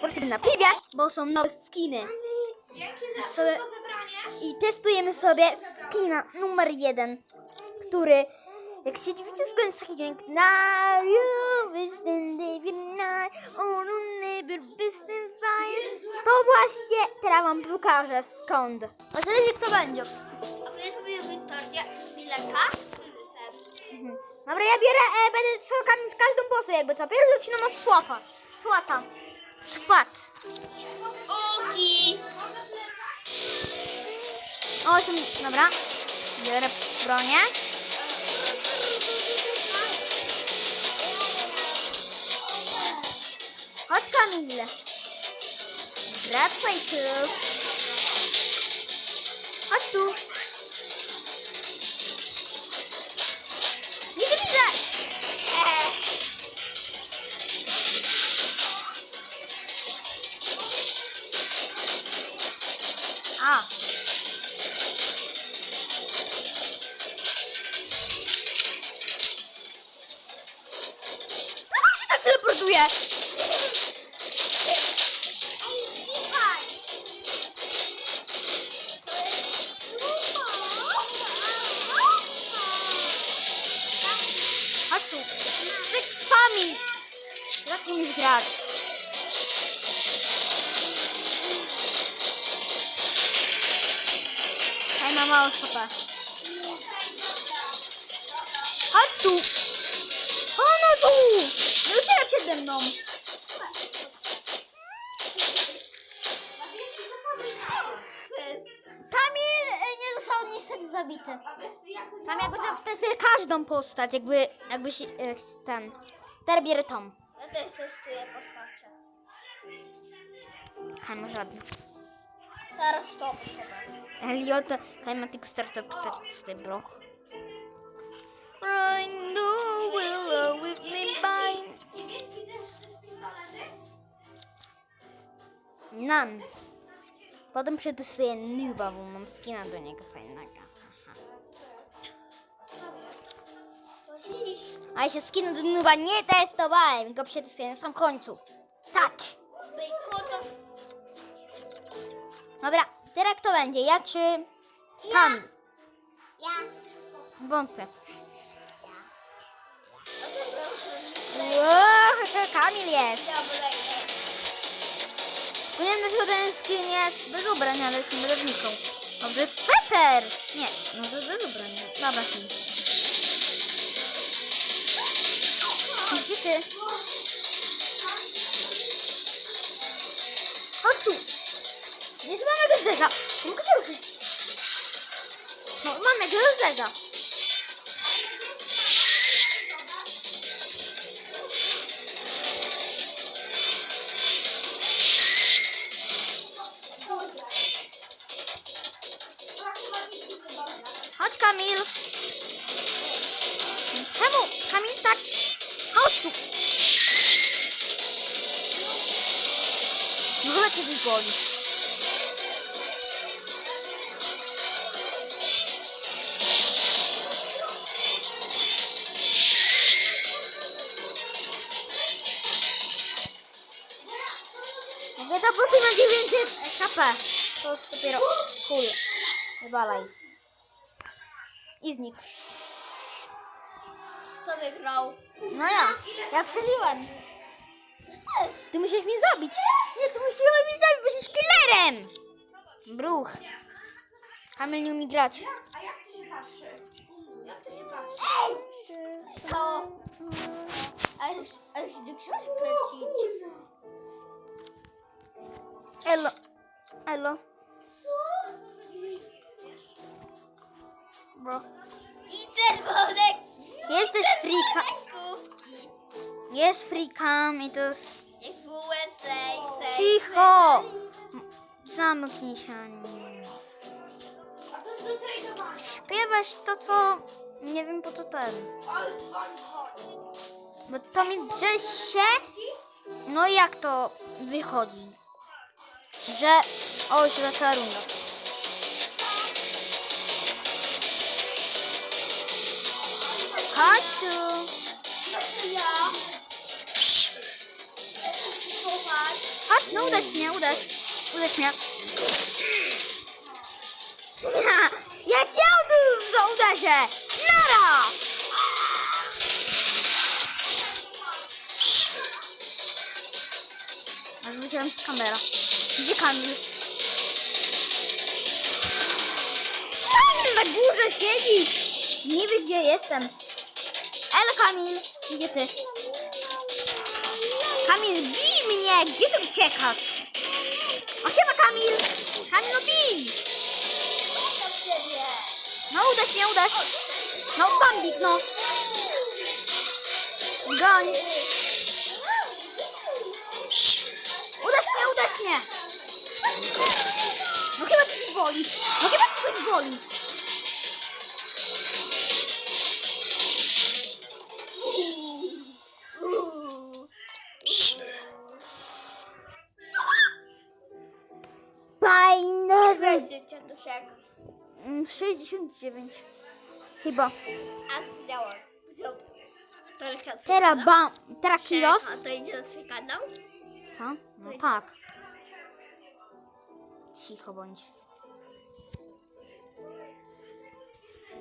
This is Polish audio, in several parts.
Forsyp na piwie, bo są nowe skiny. Sobie-. I testujemy sobie skina numer jeden, który, jak się dziwicie, skąd taki dźwięk. To właśnie teraz wam pokażę skąd. A zależy kto będzie. A wy sobie Wiktoria Bilenka? Mhm. Dobra, ja biorę, e, będę szukał w każdą posę jakby co. Pierwszy zaczynam od słapa. Słata. Swat. Oki. O, są, dobra. Biorę bronię. Chodź Kamil. Wracaj tu. Chodź tu. Mną. Kamil e, nie został niestety zabity. To Tam jakby co wtedy każdą postać, jakby, jakby się, jak ten, teraz bierę tą. Ja też testuję postacie. Kamil żadna. Zaraz to sobie. Eliota, Kinetic Startup 4 bro. Run the willow with me bind. None. Potem przetestuję Nuba, bo mam skina do niego fajnego. A ja się skina do Nuba nie testowałem, go przetestuję na sam końcu. Tak. Dobra, teraz kto będzie? Ja czy Kamil? Ja. Wątpię. Kamil jest. Ja wlejdę. Nie wiem dlaczego ten skin jest bez ubrań, ale jestem badowniką. No to jest sweter! Nie, no to jest bez ubrań. Dobra, ty. Gdzie ty? Chodź tu! Nie mamy go zderza! Nie mogę ruszyć. No, mamy go zderza. Czemu? Kamil tak... Chodź tu! No chyba cię coś boli. Mówię to po co na 900 HP. To dopiero cool. Wywalaj. I znikł. Wygrał? No ja. Ja przeżyłem. Też. Ty musiałeś mnie zabić. Nie, ty musiałeś mnie zabić, bo jesteś killerem. Bruch. Kamil nie umie grać. A jak to się patrzy? Jak to się patrzy? Ej! Co? A już, a już do książki kręcić. Elo. Elo. Co? Bro. I czerwonek. Jesteś. Kubki. Jest freakam i to jest... Jak w USA. Cicho! Zamknij się. A to jest do tradowania. Śpiewasz to, co... Nie wiem po co ten. Ale dzwoń, dzwoń. Bo to mi drze się... No i jak to wychodzi? Że... O, już się Chodź tu. Dobrze ja. Chodź, no uderz mnie, uderz. Uderz mnie. Ha, Ja cię dużo uderzę! Nara! A wyciąłem z kamera. Gdzie Kamil? Kamil na górze siedzi! Nie wie gdzie jestem. Elo Kamil, gdzie ty? Kamil, bij mnie! Gdzie ty uciekasz? O siema Kamil! Kamil, no bij! No uderz mnie, uderz! No bambik, no! Goń! Uderz mnie, uderz mnie! No chyba coś boli! No chyba coś boli! Weź dziaduszek. Mm, 69. Chyba. A od Teraz bam, teraz kilos. A to idzie na twój kanał? Co? No tak. Cicho bądź.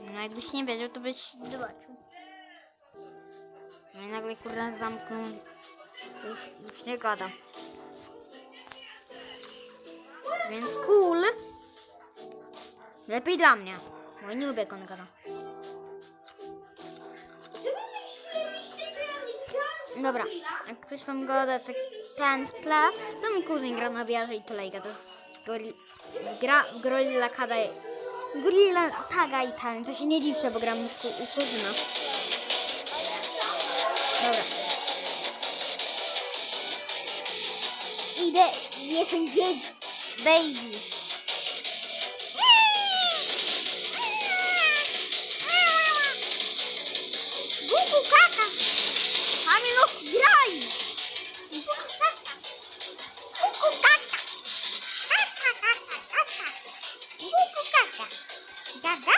No jakbyś nie wiedział, to byś zobaczył. No i nagle kurde zamknął. To Już, już nie gada. Więc cool. Lepiej dla mnie. Bo ja nie lubię widziałam Dobra, jak coś tam gada tak ten w tle, to mi kuzyn gra na wiarze i tolejka. To jest gori... gra Gorilla Kada... Gorilla Taga i ten. To się nie dziwcie, bo gramy z ku... u kuzyna. Dobra. Idę, jestem dzień, baby. Graj! Gugu kaka. Kaka. Kaka, kaka?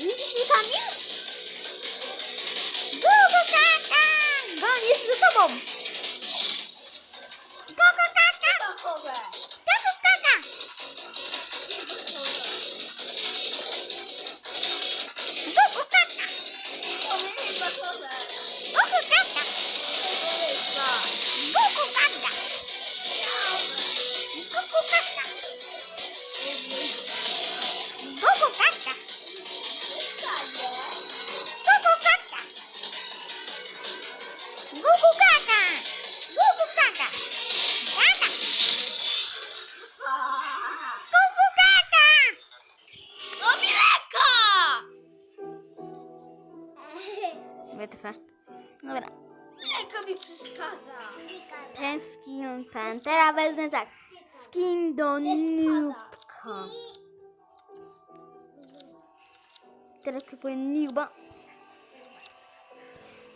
Widzisz mnie, Kamil? Gugu kaka. Gon jest za tobą. Ten. Teraz wezmę tak. Skin do nubka. Teraz kupuję nuba.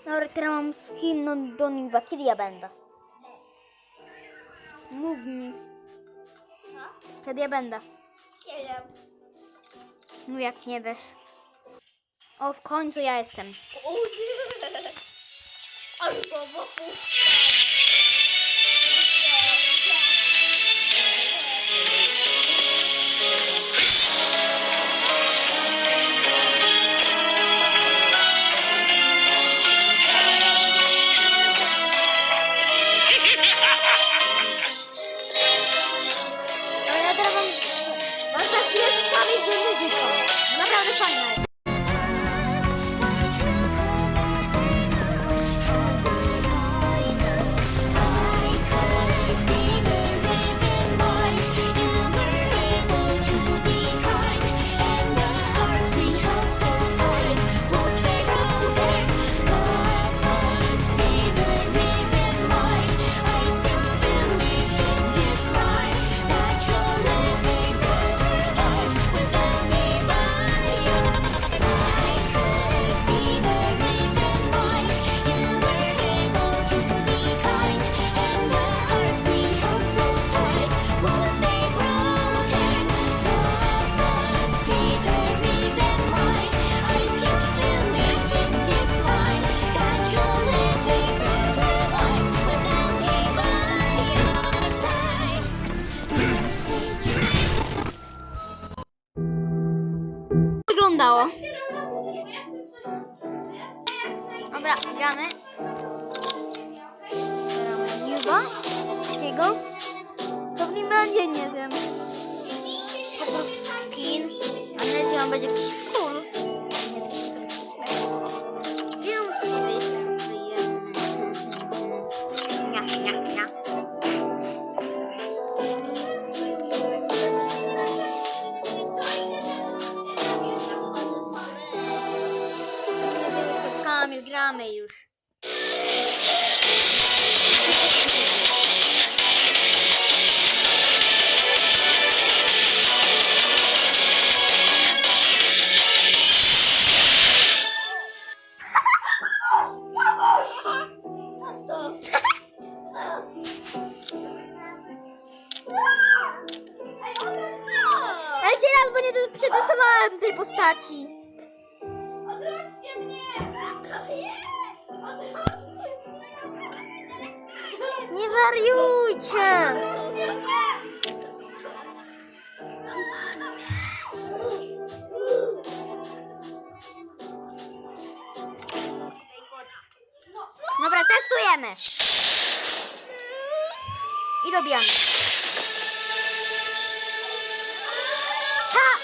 Dobra, teraz mam skin do, do nuba. Kiedy ja będę? Mów mi. Co? Kiedy ja będę? Nie wiem. No jak nie wiesz. O, w końcu ja jestem. O nie! Albo bo puszczam. final. Co w nim będzie, nie wiem. Po prostu skin. A nie, że on będzie jakiś tej postaci. Odrodźcie mnie! Odrodźcie mnie! Nie wariujcie! Dobra, testujemy. I dobijamy. Ta,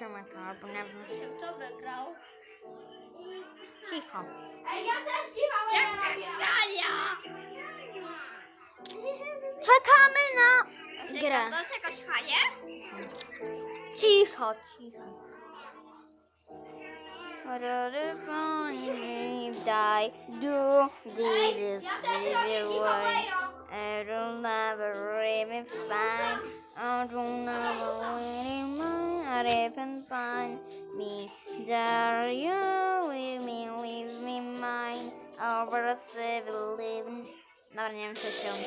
to, albo nie wiem. Kto wygrał? Cicho. Ej, ja też kiwałem Jak wygrania? Czekamy na grę. Do tego czekanie? Cicho, cicho. Die, do this Ja też robię way. giveawayo. It'll never really find. I'll never really mind. I even find me. There you leave me, leave me mine. Over a civil living. Dobra, nie wiem, skin?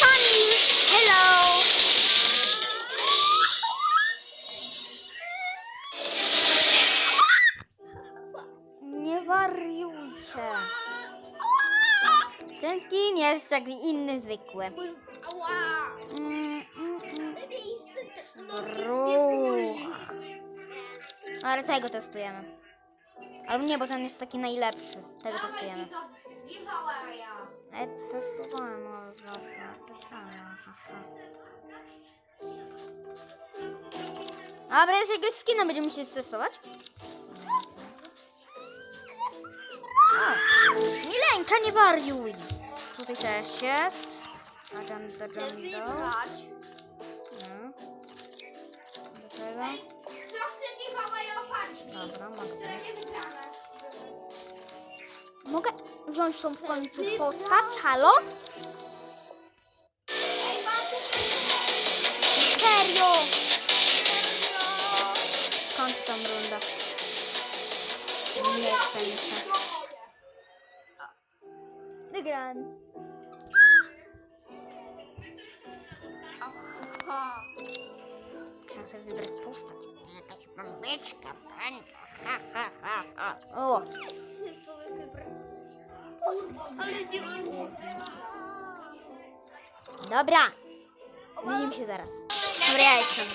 Kamil! Hello! Nie wariujcie. Ten skin jest taki inny, zwykły. Mm, mm, mm. Ruch. Ale tego testujemy. Albo nie, bo ten jest taki najlepszy. Tego testujemy. Ale testowałem o zawsze. Testowałem, haha. Dobra, jeszcze jakiegoś skina będziemy musieli testować. O, Milenka, nie wariuj. Tutaj też jest. Agenda, agenda. No. Do tego. Dobra, mogę. Mogę wziąć tą w końcu postać? Halo? Serio? Skąd tą rundę? Nie chce mi się. Ale nie mam. dobra. Widzimy się zaraz. Dobra, ja jestem.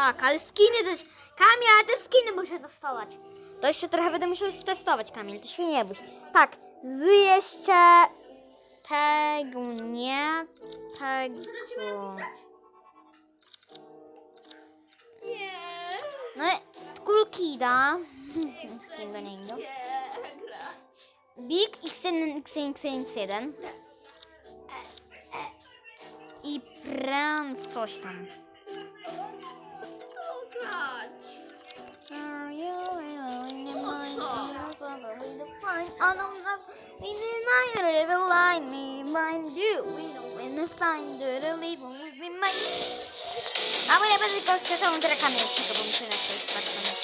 Tak, ale skiny też. Kamil, ale te skiny muszę testować. To jeszcze trochę będę musiał testować, Kamil, to się nie bój. Tak, z jeszcze tego nie, tego. No, Kulkida. Skin do niego. Big XN, XN, XN, XN. I Prans coś tam. Grać. O my co? my river line, mind you. We don't win the fine, do the leave when we be mine. A ja będę tylko chcę tą grę Kamil, czego, bo muszę na to jest tak tam.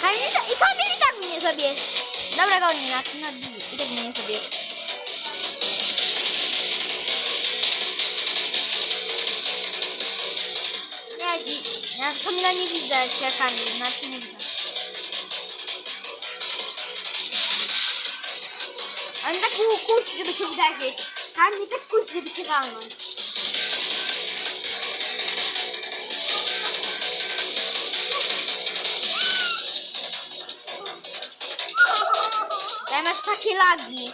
Kamil i ta- i Kamil i tak mnie nie zabierz. Dobra, go nie na, na I tak mnie nie zabierz. Ja, Kamila nie widzę, jak ja Kamil, znaczy nie widzę. On tak kusi, żeby cię uderzyć. Kamil tak kusi, żeby cię walnąć. Ja masz takie lagi.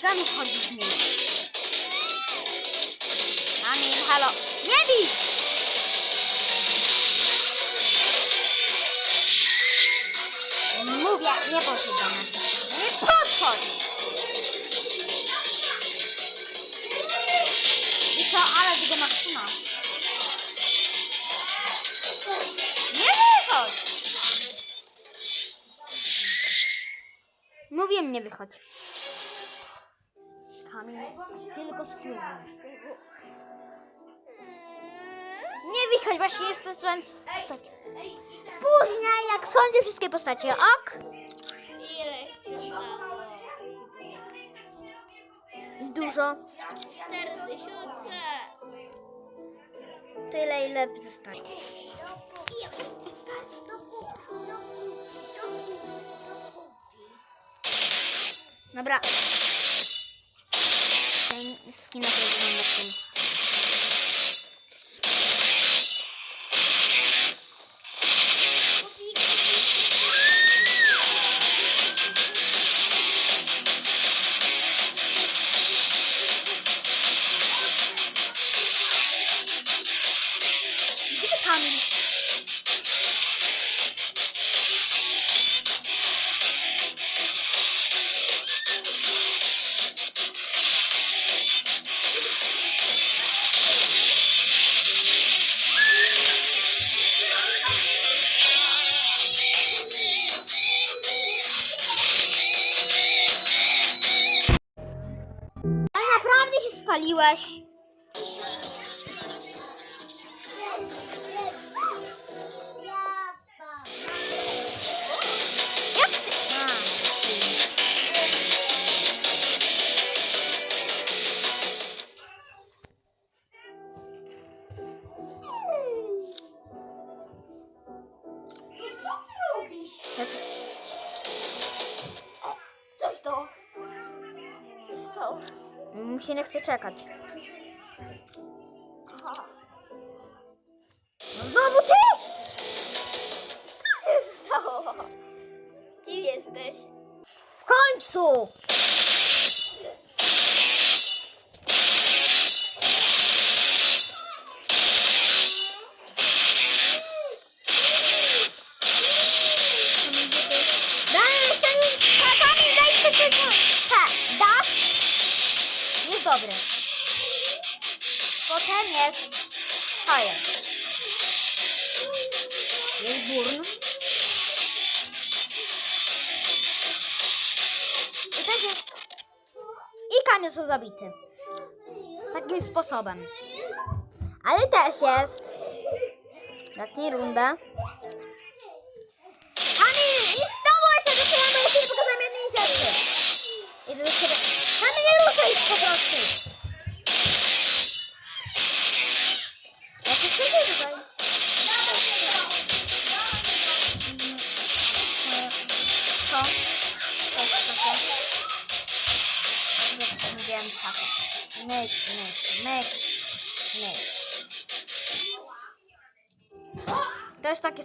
Czemu chodzisz mi? Kamil, Mówiłem, nie wychodź. Kamil, tylko spróbuj. Nie wychodź, właśnie jest testowałem wszystkie postacie. Ej, i tak. Później, jak sądzę wszystkie postacie, ok? Dużo. Cztery tysiące. tyle, ile zostanie. 好きな食べ物だったの。Się nie chce czekać. I też jest... I Kamil są zabity. Takim sposobem. Ale też jest... Jaki runda?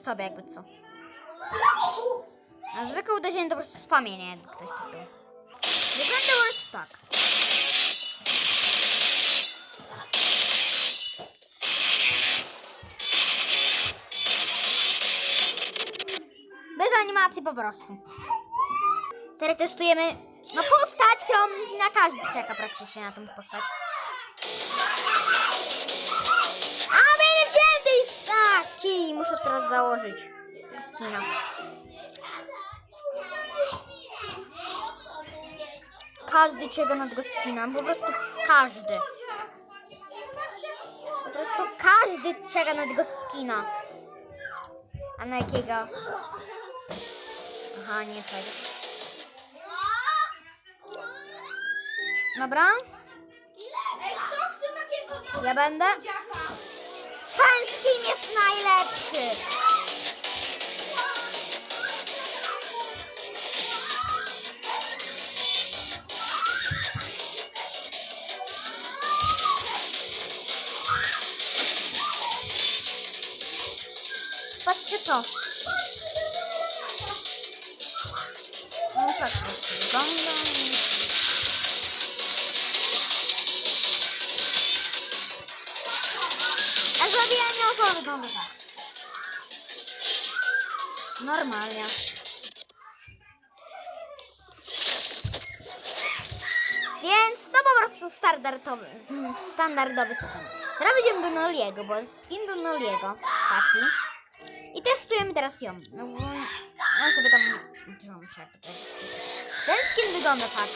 Sobie jakby co. A zwykłe uderzenie to po prostu spamienie, jakby ktoś pytał. Wygląda już tak. Bez animacji po prostu. Teraz testujemy no postać, którą na każdy czeka praktycznie na tą postać. Muszę teraz założyć skina. Każdy czeka na tego skina, po prostu każdy. Po prostu każdy czeka na tego skina. A na jakiego? Aha, nie tego. Dobra, Ej, kto chce takiego ja będę. Najlepszy. Patrzcie to. Tak. Normalnie. Więc to po prostu standardowy, standardowy skin. Teraz będziemy do Noliego, bo jest skin do Noliego. Taki. I testujemy teraz ją. No, bo no sobie tam. Ten skin wygląda. Tak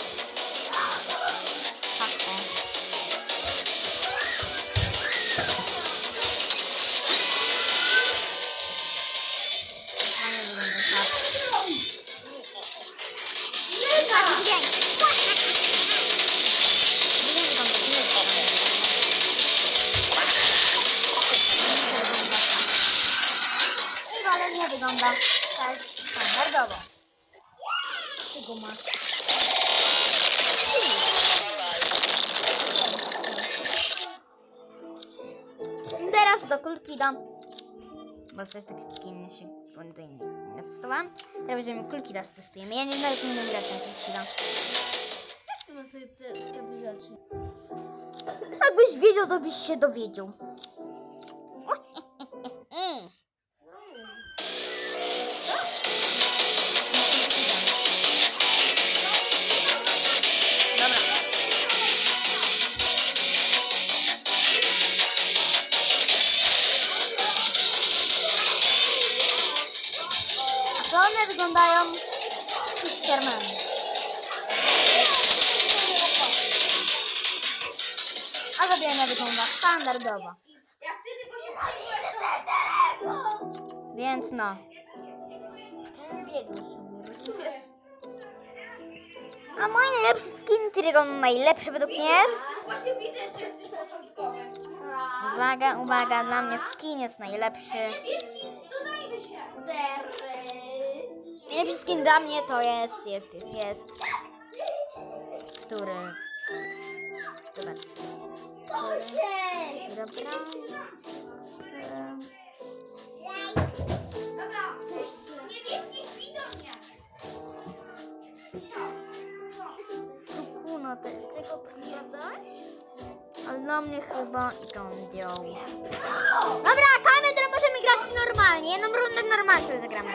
innej nie testowałam. Teraz weźmiemy kulki da testujemy. Ja nie nawet nie umiem grać na kulki da. Ty masz te, te, te rzeczy. Jakbyś wiedział, to byś się dowiedział. Dobra. A mój najlepszy skin, którego najlepszy według mnie jest. Właśnie widzę, czy jesteś początkowy. Uwaga, uwaga, dla mnie skin jest najlepszy. Niebieski, dodajmy się. Najlepszy skin dla mnie to jest, jest, jest, jest. Który? Zobaczcie. Osiem. Dobra. Tego sprawdzałeś? Ale dla mnie chyba Gondioł. Dobra, kamera, możemy grać normalnie. Jedną rundę normalnie sobie zagramy.